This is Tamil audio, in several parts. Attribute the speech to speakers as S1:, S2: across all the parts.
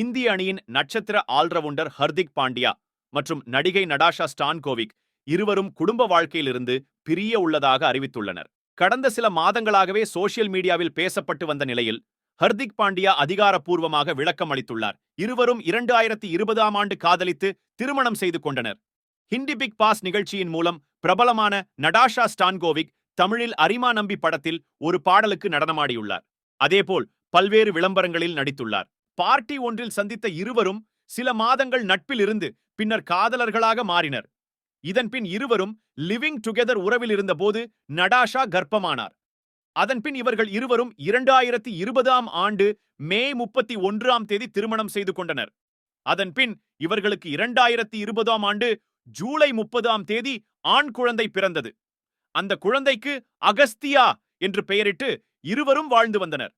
S1: இந்திய அணியின் நட்சத்திர ஆல்ரவுண்டர் ஹர்திக் பாண்டியா மற்றும் நடிகை நடாஷா ஸ்டான்கோவிக் இருவரும் குடும்ப வாழ்க்கையிலிருந்து பிரிய உள்ளதாக அறிவித்துள்ளனர். கடந்த சில மாதங்களாகவே சோசியல் மீடியாவில் பேசப்பட்டு வந்த நிலையில் ஹர்திக் பாண்டியா அதிகாரப்பூர்வமாக விளக்கம் அளித்துள்ளார். இருவரும் இரண்டு ஆயிரத்தி இருபதாம் ஆண்டு காதலித்து திருமணம் செய்து கொண்டனர். ஹிந்தி பிக் பாஸ் நிகழ்ச்சியின் மூலம் பிரபலமான நடாஷா ஸ்டான்கோவிக் தமிழில் அரிமா நம்பி படத்தில் ஒரு பாடலுக்கு நடனமாடியுள்ளார். அதேபோல் பல்வேறு விளம்பரங்களில் நடித்துள்ளார். பார்ட்டி ஒன்றில் சந்தித்த இருவரும் சில மாதங்கள் நட்பில் இருந்து பின்னர் காதலர்களாக மாறினர். இதன்பின் இருவரும் லிவிங் டுகெதர் உறவில் இருந்தபோது நடாஷா கர்ப்பமானார். அதன்பின் இவர்கள் இருவரும் இரண்டாயிரத்தி இருபதாம் ஆண்டு மே முப்பத்தி ஒன்றாம் தேதி திருமணம் செய்து கொண்டனர். அதன்பின் இவர்களுக்கு இரண்டாயிரத்தி இருபதாம் ஆண்டு ஜூலை முப்பதாம் தேதி ஆண் குழந்தை பிறந்தது. அந்த குழந்தைக்கு அகஸ்தியா என்று பெயரிட்டு இருவரும் வாழ்ந்து வந்தனர்.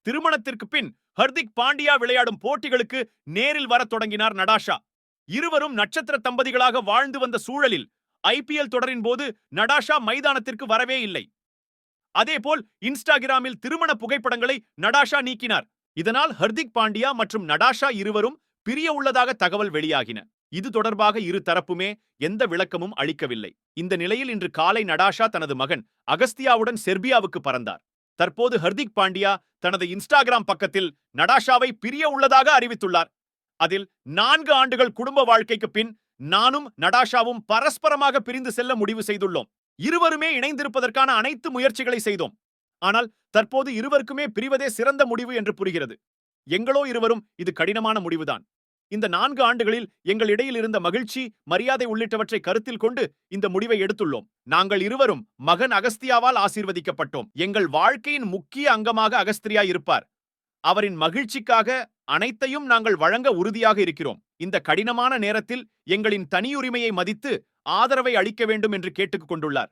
S1: திருமணத்திற்கு பின் ஹர்திக் பாண்டியா விளையாடும் போட்டிகளுக்கு நேரில் வரத் தொடங்கினார் நடாஷா. இருவரும் நட்சத்திர தம்பதிகளாக வாழ்ந்து வந்த சூழலில் ஐபிஎல் தொடரின் போது நடாஷா மைதானத்திற்கு வரவே இல்லை. அதேபோல் இன்ஸ்டாகிராமில் திருமண புகைப்படங்களை நடாஷா நீக்கினார். இதனால் ஹர்திக் பாண்டியா மற்றும் நடாஷா இருவரும் பிரிய உள்ளதாக தகவல் வெளியாகின. இது தொடர்பாக இரு தரப்புமே எந்த விளக்கமும் அளிக்கவில்லை. இந்த நிலையில் இன்று காலை நடாஷா தனது மகன் அகஸ்தியாவுடன் செர்பியாவுக்கு பறந்தார். தற்போது ஹர்திக் பாண்டியா தனது இன்ஸ்டாகிராம் பக்கத்தில் நடாஷாவை பிரிய உள்ளதாக அறிவித்துள்ளார். அதில் நான்கு ஆண்டுகள் குடும்ப வாழ்க்கைக்கு பின் நானும் நடாஷாவும் பரஸ்பரமாக பிரிந்து செல்ல முடிவு செய்துள்ளோம். இருவருமே இணைந்திருப்பதற்கான அனைத்து முயற்சிகளை செய்தோம். ஆனால் தற்போது இருவருக்குமே பிரிவதே சிறந்த முடிவு என்று புரிகிறது. எங்களோ இருவரும் இது கடினமான முடிவுதான். இந்த நான்கு ஆண்டுகளில் எங்கள் இடையில் இருந்த மகிழ்ச்சி மரியாதை உள்ளிட்டவற்றை கருத்தில் கொண்டு இந்த முடிவை எடுத்துள்ளோம். நாங்கள் இருவரும் மகன் அகஸ்தியாவால் ஆசீர்வதிக்கப்பட்டோம். எங்கள் வாழ்க்கையின் முக்கிய அங்கமாக அகஸ்திரியா இருப்பார். அவரின் மகிழ்ச்சிக்காக அனைத்தையும் நாங்கள் வழங்க உறுதியாக இருக்கிறோம். இந்த கடினமான நேரத்தில் எங்களின் தனியுரிமையை மதித்து ஆதரவை அளிக்க வேண்டும் என்று கேட்டுக் கொண்டுள்ளார்.